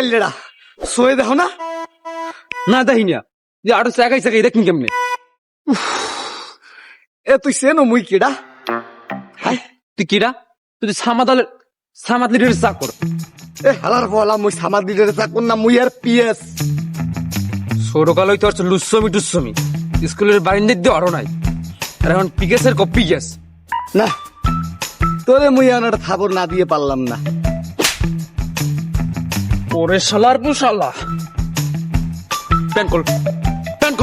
কাল্লেরা। Sow দেখো না? না দেখি না। যে আরও চাকাই চাকাই দেখুন কেমনে। এ তুই সেনো মুই কেডা? তুই কিরা তুই সামাদালের সামাদ লিডারের এ হালার বলা, মুই সামাদ চাকুন না, মুই আর পিএস। হইতে হচ্ছে লুচ্ছমি টুচ্ছমি। স্কুলের দিয়ে আরও নাই। আর এখন পিকেসের কপি গ্যাস। না, তোরে মুই আনার থাবর না দিয়ে পারলাম না। ওরে শালার পুশালা প্যান কল প্যান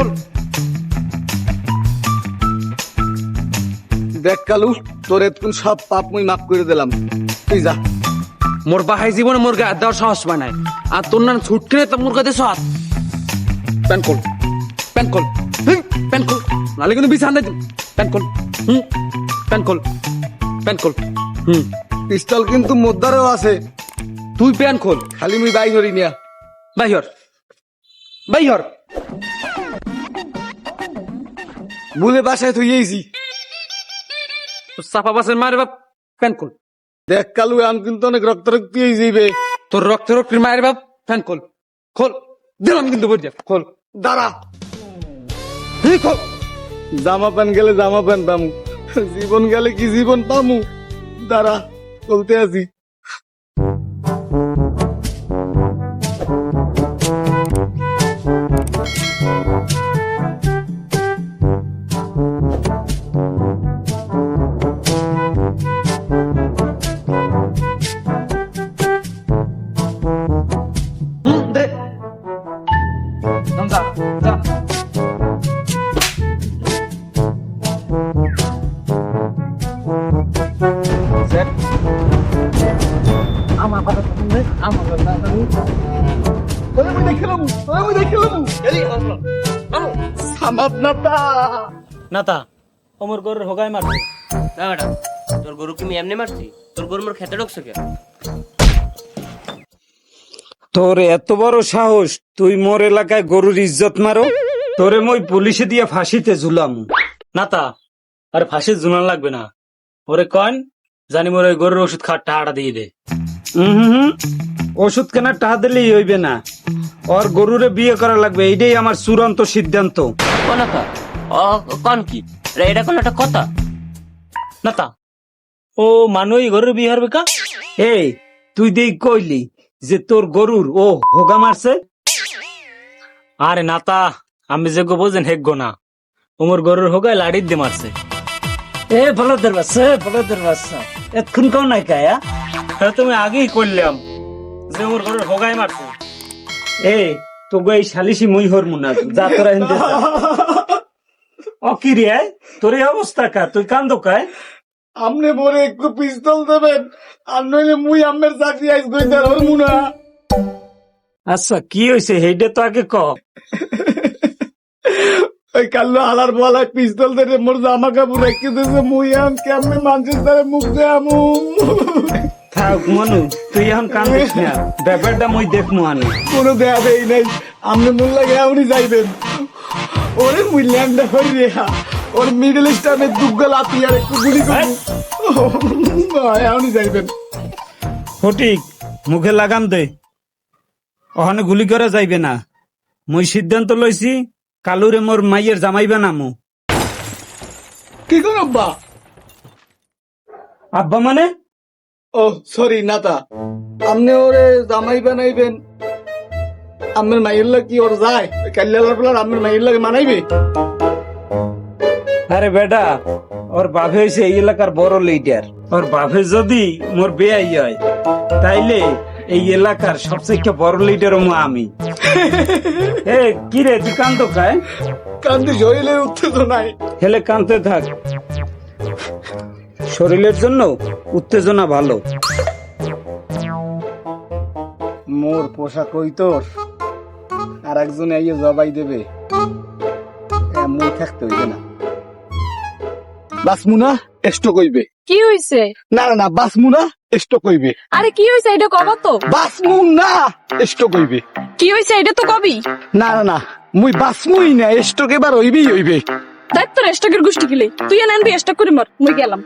দেখ কালু তোর এতক্ষণ সব পাপ মুই মাফ করে দিলাম। তুই যা। মোর বাহাই জীবনে মোর গায়ে দেওয়ার সাহস পায় নাই। আর তোর নাম ছুটকে তো মোর কাছে সাত প্যান কল প্যান কল নালে কিন্তু বিছান দেয় প্যান হুম প্যান কল হুম। পিস্তল কিন্তু মোদ্দারও আছে। তুই প্যান খোল। খালি মুই বাই করি নিয়া। বাইহর বাইহর ভুলে বাসায় তুই এইছি চাপা বাসের মারে বাপ প্যান খোল। দেখ কালু, আম কিন্তু অনেক রক্ত রক্তি যাইবে। তোর রক্ত রক্তের মায়ের বাপ ফ্যান খোল। খোল। দিলাম কিন্তু বলছে খোল। দাঁড়া। তুই খোল। জামা প্যান্ট গেলে জামা প্যান্ট পামু। জীবন গেলে কি জীবন পামু? দাঁড়া চলতে আছি। আমার কথা শুনবে আমার কথা নাতা। গরুর হোগায় মারছে। না ম্যাডাম তোর গরু কি আমি এমনি মারছি? তোর গরু মোর খেতে ঢুকছে কে তোর এত বড় সাহস তুই মোর এলাকায় গরুর ইজ্জত মারো? তোরে মই পুলিশে দিয়ে ফাঁসিতে ঝুলাম। নাতা আর ফাঁসি জুনান লাগবে না। ওরে কন জানি মোর ওই গরুর ওষুধ খাওয়ার টাকাটা দিয়ে দে। উহুম, ওষুধ কেনার টাকা দিলেই হইবে না। ওর গরুরে বিয়ে করা লাগবে এইটাই আমার চূড়ান্ত সিদ্ধান্ত। ও কন কি? রে, এটা কোন একটা কথা? নাতা ও মানুষ গরুর বিয়ে হারবে কা? এই তুই দেই কইলি যে তোর গরুর ও হোগা মারছে? আরে নাতা আমি যে গো বোঝেন হেগ্য না। ওমর গরুর হোগায় লাড়ির দিয়ে মারছে। এ বলদের বাচ্চা এ বাচ্চা এতক্ষণ কেউ নাই কায়া হ্যাঁ? তুমি আগেই করলাম যে ওমর গরুর হোগায় মারছে। এ তোগো এই সালিশি মুই হর মুনা যা তোরা হিন্দে অকিরে তোর এই অবস্থা কা? তুই কান্দ কায় আমনে মোরে একটু পিস্তল দেবেন আর নইলে মুই আমের চাকরি আইস গইতার হর মুনা। আচ্ছা কি হয়েছে হেইডে তো আগে ক। ওই কাল্লো হালার বলা পিস্তল ধরে মোর জামা কাপড় রেখে দিয়েছে। মুই আম কেমনে মানুষের দ্বারা মুখ দে আমু থাক মনু তুই এখন কান্দিস না। ব্যাপারটা মুই দেখমু আনি। কোনো দেয়া দেই নাই। আমনে মন লাগে এমনি যাইবেন। ওরে মুই ল্যান্ডা হই রে ওর মিডল স্টামে দুগ্গল আতি আর একটু গুলি করব। এমনি যাইবেন। ফটিক মুখে লাগাম দে। ওখানে গুলি করা যাইবে না। মুই সিদ্ধান্ত লইছি কালুরে মোর মাইয়ের জামাইবা না মু কি করো আব্বা? আব্বা মানে? ও সরি নাতা। আমনে ওরে জামাই বানাইবেন। আমের মাইয়ের লাগে কি ওর যায়? কাল্লার বেলার আমের মাইয়ের লাগে মানাইবে? আরে বেটা ওর বাপে হয়েছে এই এলাকার বড় লিডার ওর বাপে যদি মোর বেয়াই হয় তাইলে এই এলাকার সবচেয়ে বড় লিডার মু আমি। এ কি রে তুই কান্দ খায় কান্দি শরীরের উত্তেজনায়। হেলে কানতে থাক। শরীরের জন্য উত্তেজনা ভালো। মোর পোশাক ওই তোর। আর একজন আইয়ে জবাই দেবে। এমন থাকতে হইবে না। বাসমুনা স্টক হইবে কি হইছে? না না না বাসমু না স্টক কইবে আরে কি হইছে? এটা কব তো। বাসমু না স্টক কি হইছে? এটা তো কবি। না না না মুই বাসমুই না স্টক এবার হইবেই হইবে। স্টকের গোষ্ঠী কিলে তুই এনে আনবি স্টক করি মর মুই গেলাম।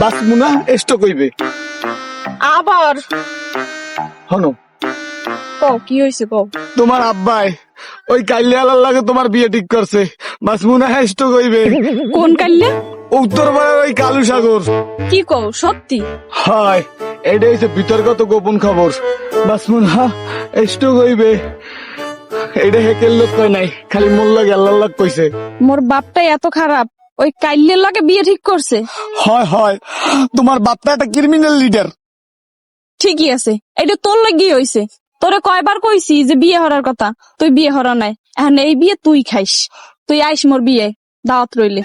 বাসমু না স্টক হইবে। আবার। হনো কও কি হয়েছে কও? তোমার আব্বাই ওই কাইলে আলার লাগে তোমার বিয়ে ঠিক করছে। এস্টো কইবে। কোন কাল্লে ওই কালু সাগর। কি কও সত্যি? হয় এটা বিতর্কত গোপন খবর। বাঁচবো না এস্টো কইবে। এটা হেকের লোক কয় নাই খালি মোল্লা গেল্লার লোক কইছে। মোর বাপটাই এত খারাপ ওই কাইল্লের লাগে বিয়ে ঠিক করছে? হয় হয় তোমার বাপটা একটা ক্রিমিনাল লিডার ঠিকই আছে এটা তোর লাগি হইছে? তোরে কয়বার কইছি যে বিয়ে হরার কথা? তুই বিয়ে হরা নাই। এখন এই বিয়ে তুই খাইস। তুই আইস মোর বিয়ে। দাওয়াত রইলে।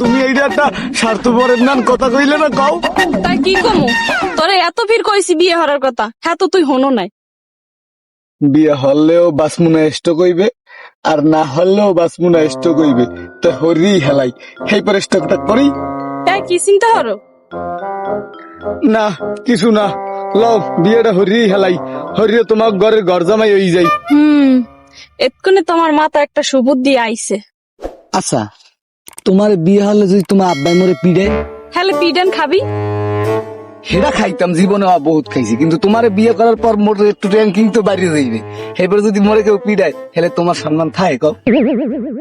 তুমি এইটা একটা স্বার্থপরের নাম কথা কইলে না কও? তাই কি কমু? তোরে এত ফির কইছি বিয়ে হরার কথা। হ্যাঁ তো তুই হনো নাই। বিয়ে হলেও বাসমুনা এষ্ট কইবে আর না হলেও বাসমুনা এষ্ট কইবে। তো হরি হেলাই। সেই পরে স্টকটা করি তাই কি চিন্তা হরো না কিছু না। লও বিয়েটা হরি হেলাই। হরিও তোমার ঘরের ঘর জামাই হয়ে যাই। হুম এতক্ষণে তোমার মাথা একটা সুবুদ্ধি আইছে। আচ্ছা তোমার বিয়ে হলে যদি তোমার আব্বাই মরে পিড়ে হ্যালে পিডান খাবি। সেটা খাইতাম জীবনে আ বহুত খাইছি কিন্তু তোমার বিয়ে করার পর মোর একটু র্যাঙ্কিং তো বাইরে যাইবে এবার যদি মরে কেউ পিড়ায় তাহলে তোমার সম্মান থাকে কও।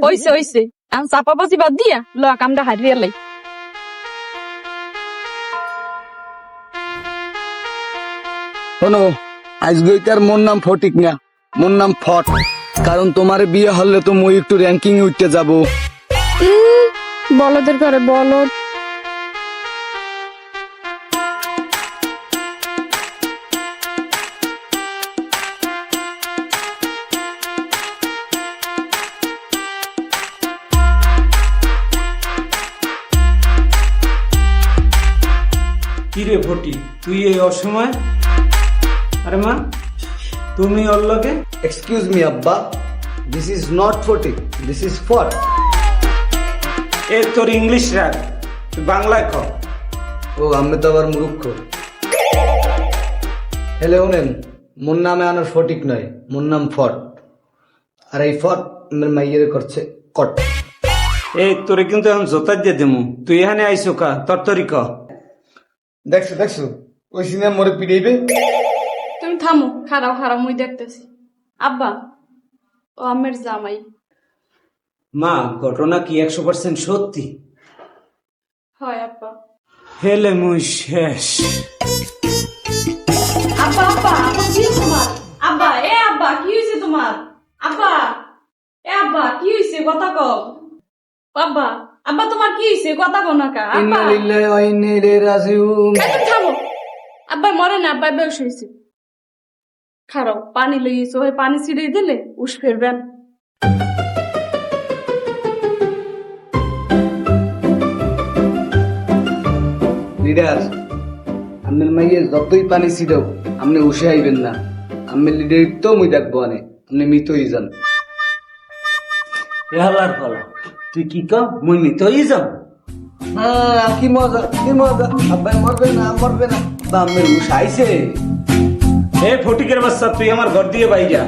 হইছে হইছে। আমি চাপাবাজি বাদ দিয়া ল কামটা হারিয়ে লাই। শোনো আজগইকার মোর নাম ফটিক না মোর নাম ফট। কারণ তোমার বিয়ে হলে তো মই একটু র্যাঙ্কিং উঠতে যাব। বলদের করে বলদ কি রে ফটি তুই এই অসময় আরে মা তুমি ওর লগে এক্সকিউজ মি আব্বা this is not Phatik this is ফট এ তোর ইংলিশ রাখ তুই বাংলায় খ ও আমি তো আবার মূর্খ। হ্যালো ওনেন মোর নামে আনার ফটিক নয় মোর নাম ফট। আর এই ফট আমার মাইয়ের করছে কট। এই তোরে কিন্তু এখন জোতা দিয়ে দেবো তুই এখানে আইসো কা তরতরি ক। দেখছ দেখছ ওই সিনেমা মরে পিড়াইবে? থামো খারাপ খারাপ মুই দেখতেছি। আব্বা ও আমের জামাই। মা ঘটনা কি একশো পার্সেন্ট সত্যি? হয় আব্বা। হেলে মুই শেষ। আব্বা আব্বা আব্বা কি তোমার? আব্বা এ আব্বা কি হয়েছে তোমার? আব্বা এ আব্বা কি হয়েছে কথা কও। আব্বা আব্বা তোমার কি হয়েছে কথা কও না কা। আব্বা। এই তুমি থামো। আব্বা মরে না আব্বা বেশ হয়েছে খারাপ পানি লইয়েছে ওই পানি ছিড়িয়ে দিলে উস ফেরবেন। লিডার আপনার মাইয়ে যতই পানি ছিটাও আপনি উসে আইবেন না। আমি লিডার তো মুই দেখব আনে আপনি মৃতই যান। এহালার ফলা তুই কি ক মুই মিতই যাম? হ্যাঁ কি মজা কি মজা। আব্বাই মরবে না মরবে না। বা আমের উস আইছে। এ ফটিকের বাচ্চা তুই আমার ঘর দিয়ে বাইরা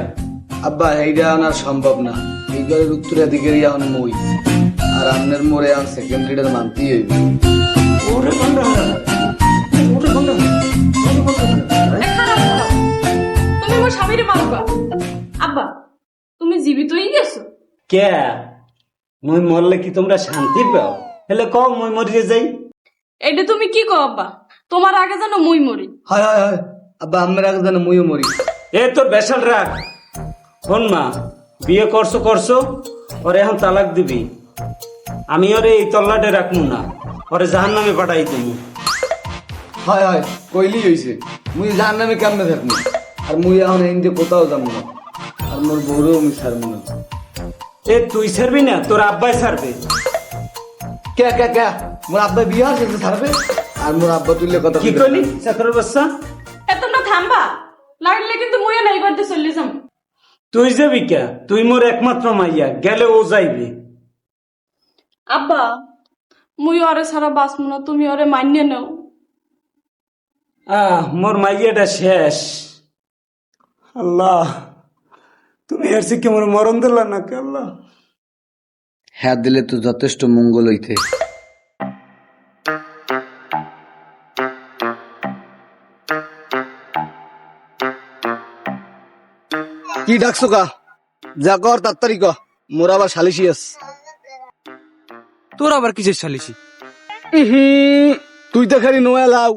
আব্বা এইটা আনার সম্ভব না। এই ঘরের উত্তরাধিকারী এখন মই। আর আপনার মোরে আন সেকেন্ড লিডার মানতেই হইবে। ওরে গন্ডা ওরে গন্ডা এ খারাপ খারাপ তুমি আমার স্বামীরে মারবা আব্বা তুমি জীবিতই গেছো? কে? মই মরলে কি তোমরা শান্তি পাও? হেলে ক মই মরিয়ে যাই। এটা তুমি কি কো আব্বা? তোমার আগে যেন মই মরি। হয় হয় হয়। আব্বা আমার আগে যেন মইও মরি। এ তোর বেসাল রাখ শোন মা বিয়ে করছ করছ ওরে এখন তালাক দিবি। আমি ওরে এই তল্লাটে রাখব না ওরে জাহান নামে পাঠাই দেবো হয় হয় কইলি হইছে। মুই জান নামে কেমনে থাকব আর মুই এখন এনতে কোথাও যাব না আর মোর বউরেও আমি ছাড়বো না। এ তুই ছাড়বি না তোর আব্বাই ছাড়বে। কে কে কে? মোর আব্বা বিয়ে আছে তো ছাড়বে আর মোর আব্বা তুললে কথা কি। করলি চাকরের বাচ্চা? থামবা? লাগলে কিন্তু মুইও নাই করতে চলে যাম। তুই যাবি কে? তুই মোর একমাত্র মাইয়া গেলে ও যাইবে। আব্বা মুই ওরে সারা বাঁচবো না তুমি ওরে মান্য নাও। আহ মোর মাইয়াটা শেষ। আল্লাহ তুমি এর থেকে মোর মরণ দিলা না কে আল্লাহ? হ্যাঁ দিলে তো যথেষ্ট মঙ্গল হইতে। কি ডাকছো কা? যা কর তাড়াতাড়ি ক। মোর আবার সালিশি আস তোর আবার কিসের সালিসি তুই তো খালি নোয়া লাও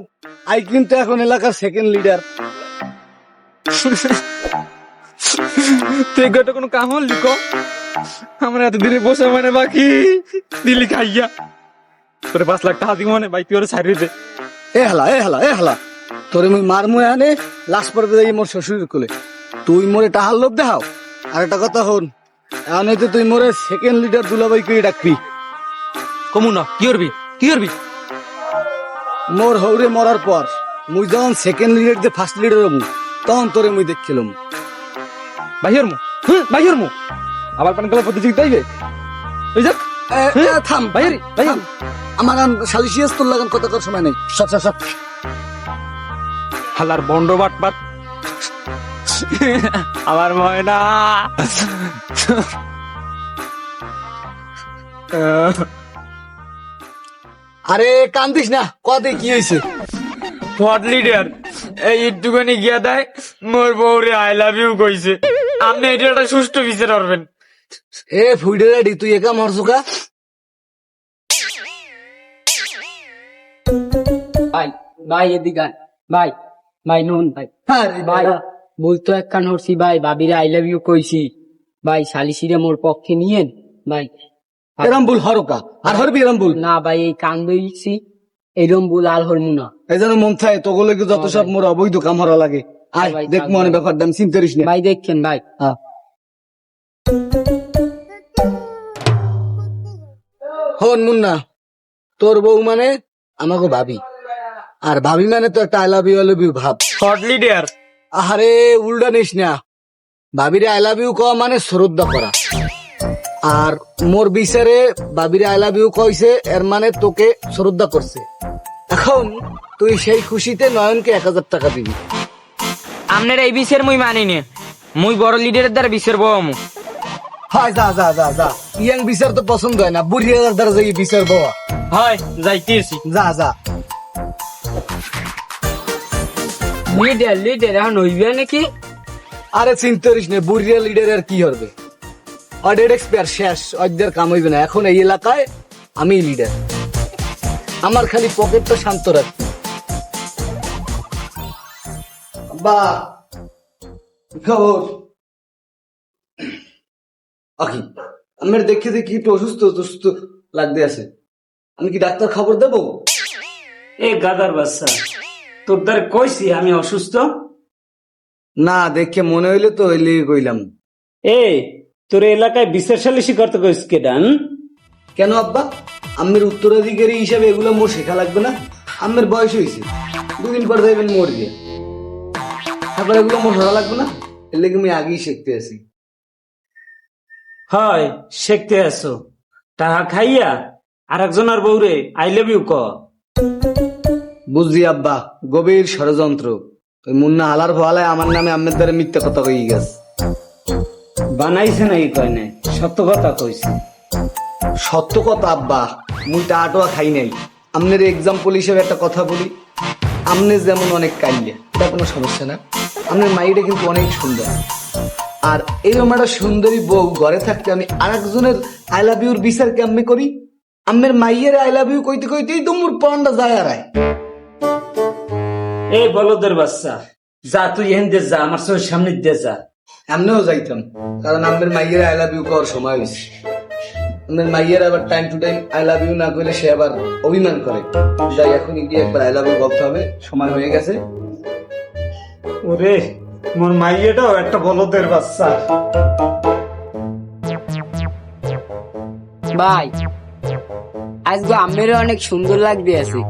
আই কিন্তু এখন এলাকার সেকেন্ড লিডার তুই গেটে কোনো কাম হল লিখো আমরা এতদিনে বসে মানে বাকি। দিলি খাইয়া। তোরে পাঁচ লাখ টাকা দিব মানে ভাই তুই ওরে ছাড়িয়ে দে। এ হালা এ হালা এ হালা। তোরে মুই মার মুই আনে লাশ পর্বে যাই মোর শ্বশুরের কোলে। তুই মোরে টাহার লোভ দেখাও। আর একটা কথা হন এখন হয়তো তুই মোরে সেকেন্ড লিডার দুলাবাই করে ডাকবি। কমু না কি করবি? কি করবি? মোর হৌরে মরার পর মুই যখন সেকেন্ড লিডার দিয়ে ফার্স্ট লিডার হব তখন তোরে মুই দেখছিলাম বাইর মু হুম বাইর মু আবার পান কালার প্রতিযোগিতা হইবে? ওই যা থাম বাইরে থাম। আমার আন সালিশি তোর লাগান কথা কর সময় নেই। সব সব সব হালার বন্ড বাট বাট আমার ময়না আরে কান্দিস না। কতে কি হয়েছে? হোয়াট লিডার এই একটুখানি গিয়া দেয় মোর বউরে আই লাভ ইউ কইছে। আপনি এটা একটা সুষ্ঠু বিচার করবেন। এ ফুইডে রেডি তুই একা মরছুকা ভাই ভাই এদিকে। ভাই ভাই নুন ভাই। ভাই বলতো একখান হরছি ভাই। বাবিরে আই লাভ ইউ কইছি। ভাই শালিশিরে মোর পক্ষে নিয়েন? ভাই এরম ভুল হরকা আর হরবি এরম ভুল? না ভাই এই কান দইছি এরম বল আল হরমু না। এই যেন মন থাকে তোগুলো কি যত সব মোর অবৈধ কাম হরা লাগে। আয় ভাই, দেখ মনে। ব্যাপার দাম চিন্তা করিস না। ভাই দেখছেন ভাই। হ্যাঁ। হন মুন্না তোর বউ মানে আমাকে ভাবি। আর ভাবি মানে তো একটা I love you I love you ভাব। হোয়াট লিডার আরে উল্টা নিস না। ভাবিরে আই লাভ ইউ ক মানে শ্রদ্ধা করা। আর মোর বিচারে ভাবিরে আই লাভ ইউ কইছে এর মানে তোকে শ্রদ্ধা করছে। এখন তুই সেই খুশিতে নয়নকে এক হাজার টাকা দিবি। আপনার এই বিষয়ের মুই মানি নে। মুই বড় লিডারের দ্বারা বিষয়ের বউ আমু। হয় যা যা যা যা। ইয়াং বিচার তো পছন্দ হয় না বুড়ি দ্বারা যাই বিচার বাবা হয় যাইতেছি। যা যা। লিডার লিডার এখন হইবে নাকি? আরে চিন্তা করিস না বুড়িয়া লিডার আর কি হবে? অডেড এক্সপায়ার শেষ অজ্ঞের কাম হইবে না। এখন এই এলাকায় আমি লিডার আমার খালি পকেটটা শান্ত রাখতে বা খবর আকি আমার দেখে দেখি একটু অসুস্থ অসুস্থ লাগতে আছে। আমি কি ডাক্তার খবর দেবো? এ গাদার বাচ্চা। তোর কইছি আমি অসুস্থ? না দেখে মনে হইলে তো হইলে কইলাম। এ তোর এলাকায় বিচার সালিশি করতে কইস কেডান কেন আব্বা? আমের উত্তরাধিকারী হিসাবে এগুলো মোর শেখা লাগবে না। আমের বয়স হয়েছে দুদিন পর যাইবেন মোর দিয়ে তারপর এগুলো মোর ধরা লাগবে না এর লেগে আমি আগেই শিখতে আছি। হয় শিখতে আসো টাকা খাইয়া আর একজনের বউরে আই লাভ ইউ ক। বুঝলি আব্বা, গভীর ষড়যন্ত্র। ওই মুন্না হালার ভয়ালায় আমার নামে আমের দ্বারা মিথ্যা কথা কই গেছে। বানাইছে নাকি কয় নাই সত্য কথা কইছি। সত্য কথা আব্বা, মুই টাটোয়া খাই নাই। আমনের এক্সাম্পল হিসেবে একটা কথা বলি। আমনে যেমন অনেক কাইলে, এটা কোনো সমস্যা না। আমনের মাইটা কিন্তু অনেক সুন্দর। আর এরকম একটা সুন্দরী বউ ঘরে থাকতে আমি আর একজনের আই লাভ ইউর বিচার কেমনে করি। আমের মাইয়ের আই লাভ ইউ কইতে কইতেই তো মোর প্রাণটা যায় আর। এই বলদের বাচ্চা যা তুই এখান দিয়ে যা আমার চোখের সামনে দিয়ে যা। এমনিও যাইতাম কারণ আমের মাইয়ের আই লাভ ইউ করার সময় হয়েছে আমের মাইয়ের আবার time to time I love you না করলে সে আবার অভিমান করে। যাই এখন গিয়ে একবার আই লাভ ইউ বলতে হবে সময় হয়ে গেছে। ওরে মোর মাইয়েটাও একটা বলদের বাচ্চা। ভাই আজকে আমের অনেক সুন্দর লাগবে আছে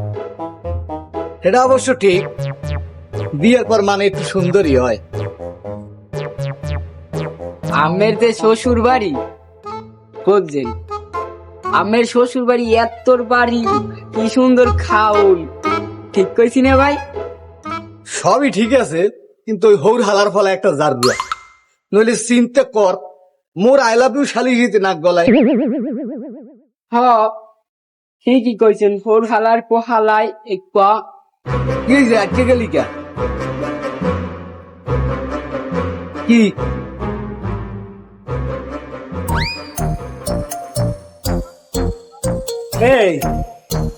এটা অবশ্য ঠিক। বিয়ের পর মানে একটু সুন্দরই হয়। আমের যে শ্বশুর বাড়ি বুঝছেন আমের শ্বশুর বাড়ি এত্তর বাড়ি কি সুন্দর খাউল। ঠিক কইছি না ভাই? সবই ঠিক আছে কিন্তু ওই হৌর হালার ফলে একটা জার দিয়া। নইলে চিন্তা কর মোর আই লাভ ইউ শালি দিতে নাক গলায়। হ ঠিকই কইছেন ফোর হালার পোহালায় একটু কি কি?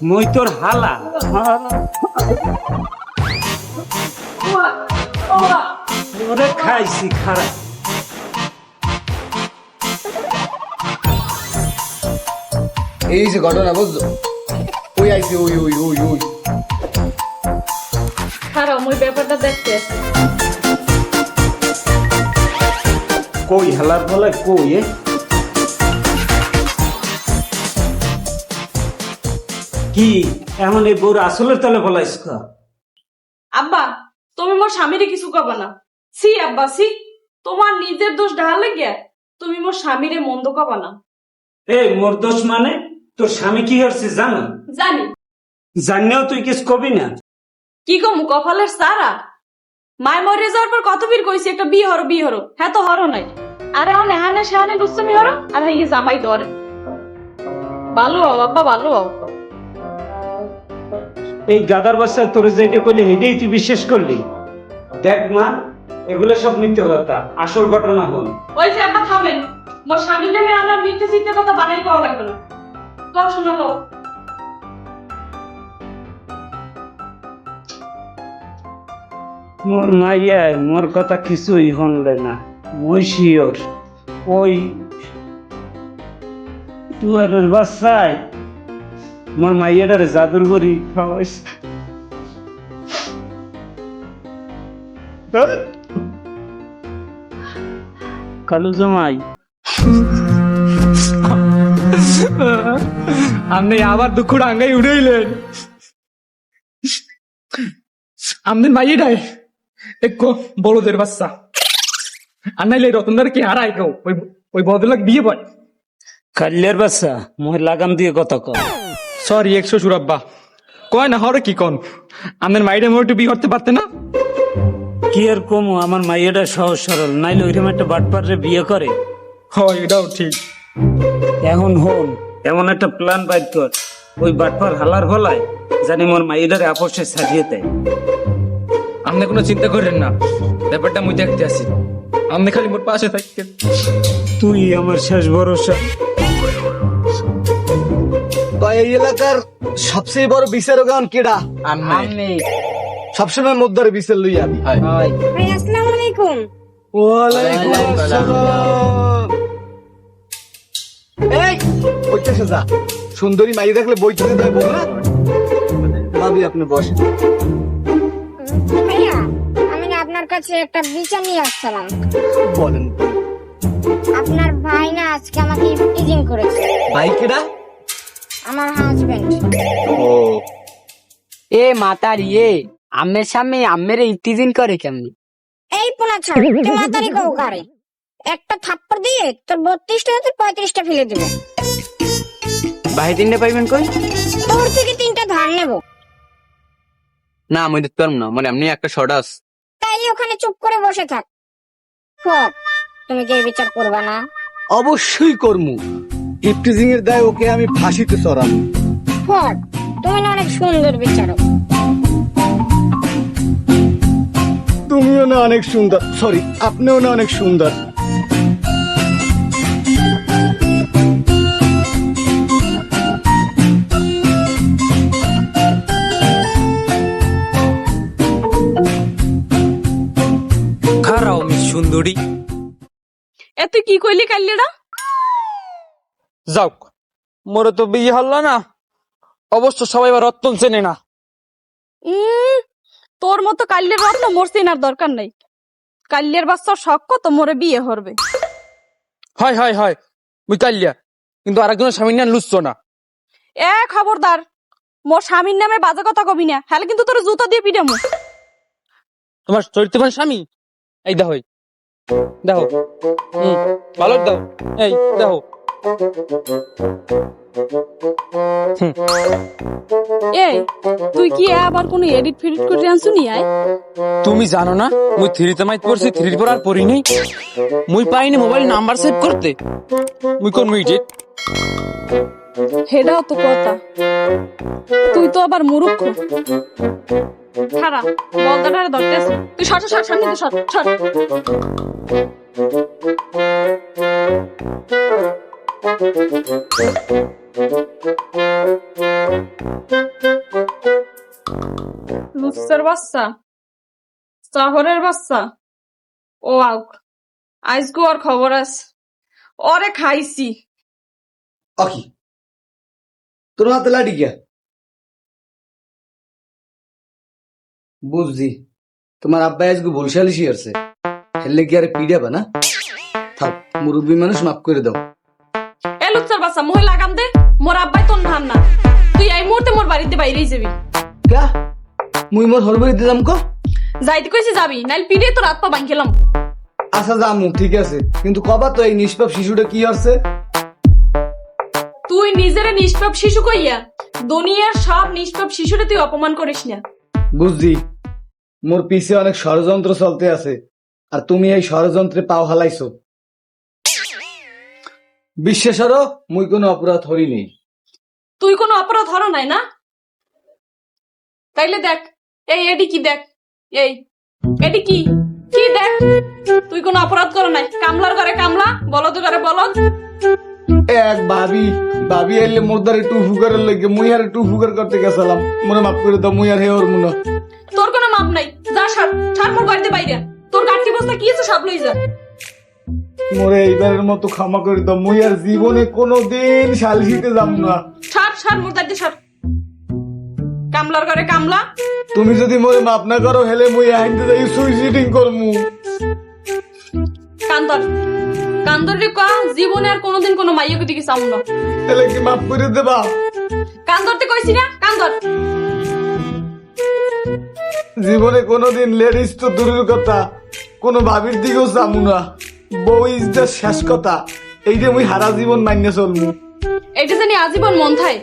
মই তোর হালা। ওরে খাইছি খারাপ এই যে ঘটনা বুঝলো ওই আইসি ওই ওই ওই ওই। খারাপ ওই ব্যাপারটা দেখতে কই হালার বলে কই এ? কি এমন এই বউর আসলের তলে বলাইস আব্বা তুমি মোর স্বামীরে কিছু কবা না। সি আব্বা সি তোমার নিজের দোষ ঢালে গিয়া তুমি মোর স্বামীরে মন্দ কবা না। এই মোর দোষ মানে? তোর স্বামী কি হচ্ছে জানো? জানি। জানলেও তুই কিছু কবি না? কি কমু কপালের সারা? মায় মরে যাওয়ার পর কত বীর কইছি একটা বিয়ে হরো বিয়ে হরো? হ্যাঁ তো হরো নাই। আরে অন এহানে সেহানে লুচ্ছমি হরো আর এই জামাই ধরে। ভালো হও আব্বা ভালো হও এই গাদার বাচ্চা তোর যেটা করলি এটাই তুই বিশ্বাস করলি। দেখ মা এগুলো সব মিথ্যে কথা আসল ঘটনা হল। ওই যে আব্বা থামেন মোর স্বামীর নামে আমার মিথ্যে চিত্তে কথা বানাই পাওয়া লাগবে না। কও শোনো মোর মাইয়া মোর কথা কিছুই শুনলে না। মই শিওর ওই টুয়ারের বাচ্চায় মোর মাইয়াটারে জাদুর করি খাওয়াইস কালু জামাই। আপনি আবার দুঃখ ডাঙ্গাই উড়াইলেন। আমাদের মাইয়েটাই। এক বড়দের বাচ্চা। আর নাইলে রতনদার কি হারায় কেউ? ওই ওই বদলাক বিয়ে পায় কাল্যার বাচ্চা মোর লাগাম দিয়ে কথা কর সরি একশো সুরাব্বা। কয় না হরে কি কন? আমাদের মাইডে মোটে বিয়ে করতে পারতে না? কি আর কমু আমার মাইয়াটা সহজ সরল নাইলে ওইরকম একটা বাটপারে বিয়ে করে। হয় এটাও ঠিক। এখন হন এমন একটা প্ল্যান বাইর কর। ওই বাটপার হালার হলায় জানি মোর মাইয়াটারে আপসে সাজিয়ে দেয়। আপনি কোনো চিন্তা করেন না। ব্যাপারটা মুই দেখতে আসি। আপনি খালি মোর পাশে থাকতেন। তুই আমার শেষ ভরসা। এই এলাকার সবচেয়ে বড় বিচারক এখন কেডা? আমি সবসময় মধ্যরে বিচার লই আমি ভাই আসসালামু আলাইকুম। ওয়ালাইকুম আসসালাম। এই ওইটাছে যা। সুন্দরী মাই দেখলে বইতে দেয় বল না? ভাবি আপনি বসেন। কাছে একটা বিচার নিয়ে আসছিলাম। বলেন আপনার ভাই না আজকে আমাকে ইফটিজিং করেছে। ভাই কেডা? আমার হাজবেন্ড ও। এ মাতার ইয়ে আমের সামনে আমের ইতিজিন করে কেমনি? এই পোনা ছাড় তুই মাতারি কও কারে একটা থাপ্পড় দিয়ে তোর বত্রিশটা তোর পঁয়ত্রিশটা ফেলে দিব। ভাই তিনটে পাইবেন কই? তোর থেকে তিনটা ধার নেব। না আমি দিতে পারব না। মানে এমনি একটা শর্ট আস তাই ওখানে চুপ করে বসে থাক। হোক তুমি কি এই বিচার করবা না। অবশ্যই করমু। ইফটিজিং এর দায় ওকে আমি ফাঁসিতে চড়াব হোক তুমি না অনেক সুন্দর বিচারক। তুমিও না অনেক সুন্দর সরি আপনিও না অনেক সুন্দর। কি কইলি কাল্লিটা যাও মোরে তো বিয়ে হলো না। অবশ্য সবাই এবার রত্তন চেনে না। উম, তোর মতো কাল্যের রত্ন মোর চেনার দরকার নাই। কাল্যের বাচ্চার শখ কত মোরে বিয়ে হরবে। হয় হয় হয় মুই কালিয়া কিন্তু আরেকজনের স্বামীর নাম লুচ্ছ না। এ খবরদার। মোর স্বামীর নামে বাজে কথা কবি না। হ্যালে কিন্তু তোর জুতা দিয়ে পিটামু। তোমার চরিত্রবান স্বামী? এই দেখো এই। দেখো। হুম ভালো দাও। এই দেখো। এই তুই কি আবার কোনো এডিট ফেডিট করে আনছু নি আয়? তুমি জানো না মুই থ্রিতে মাইত পড়ছি থ্রির পর আর পড়ি নাই। মুই পাইনি মোবাইল নাম্বার সেভ করতে। মুই কোন মিউজিক? হেডাও তো কথা। তুই তো আবার মুরুক্ষ খারা বলদাটারে ধরতেছ তুই সর সর সামনে সর সর। লুচ্চার বাচ্চা শহরের বাচ্চা। ও আউক আজকে ওর খবর আছে ওরে খাইছি। অকি তোর হাতে লাঠি গিয়া বুঝছি। তোমার আব্বা আজকে বলশালি শিয়ারছে। খেললে কি আরে পিড়াবা না? থাক মুরব্বী মানুষ মাফ করে দাও। এ লুচ্চার বাচ্চা মহিলা লাগাম দে। মোর আব্বাই তোর নাম না। তুই এই মুহূর্তে মোর বাড়িতে বাইরেই যাবি। কা? মুই মোর হরবরি দিলাম কো? যাইতে কইছি যাবি নাইলে পিড়ে তোর পা ভাঙলাম আচ্ছা জামু ঠিক আছে। কিন্তু কবা তো এই নিষ্পাপ শিশুটা কি হচ্ছে? তুই নিজের নিষ্পাপ শিশু কইয়া দুনিয়ার সব নিষ্পাপ শিশুরে তুই অপমান করিস না। বুঝছি। মোর পিছে অনেক ষড়যন্ত্র চলতে আছে, আর তুমি এই ষড়যন্ত্রে পাও হালাইছো। বিশ্বাস আরও মুই কোনো অপরাধ হরি নেই। তুই কোনো অপরাধ হরো নাই না? তাইলে দেখ, এই এডি কি দেখ? এই, এডি কি? কি দেখ? তুই কোনো অপরাধ করো নাই। কামলার ঘরে কামলা বলদ ঘরে বলদ। এক ভাবি ভাবি এলে মোরদার একটু ফুকারের লাগে মুই আর একটু ফুকার করতে গেছিলাম। মনে মাফ করে দাও মুই আর হে ওর মুনা। তোর কোনো মাপ নাই। যা সার ছাড় মোর বাড়িতে বাইরে তোর গাঠি বস্তা কি আছে সব লই যা। মোরে এইবারের মতো ক্ষমা করে দাও। মুই আর জীবনে কোনো দিন সালিশিতে যাব না। ছাড় ছাড় মোর দাঁড়িয়ে ছাড় কামলার ঘরে কামলা। তুমি যদি মোরে মাফ না করো হেলে মুই আইনতে যাই সুইসাইডিং করমু। কান্দর। কান্দর রে কা জীবনে আর কোনোদিন কোনো মাইয়াকে দিকে চাও না। তাহলে কি মাফ করে দেবা? কান্দরতে কইছি না কান্দর। জীবনে কোনোদিন লেডিস তো দূরের কথা কোনো ভাবির দিকেও চামু না। বউ ইজ দ্য শেষ কথা। এই যে মুই হারা জীবন মান্য চলমু। এটা জানি আজীবন মন থায়।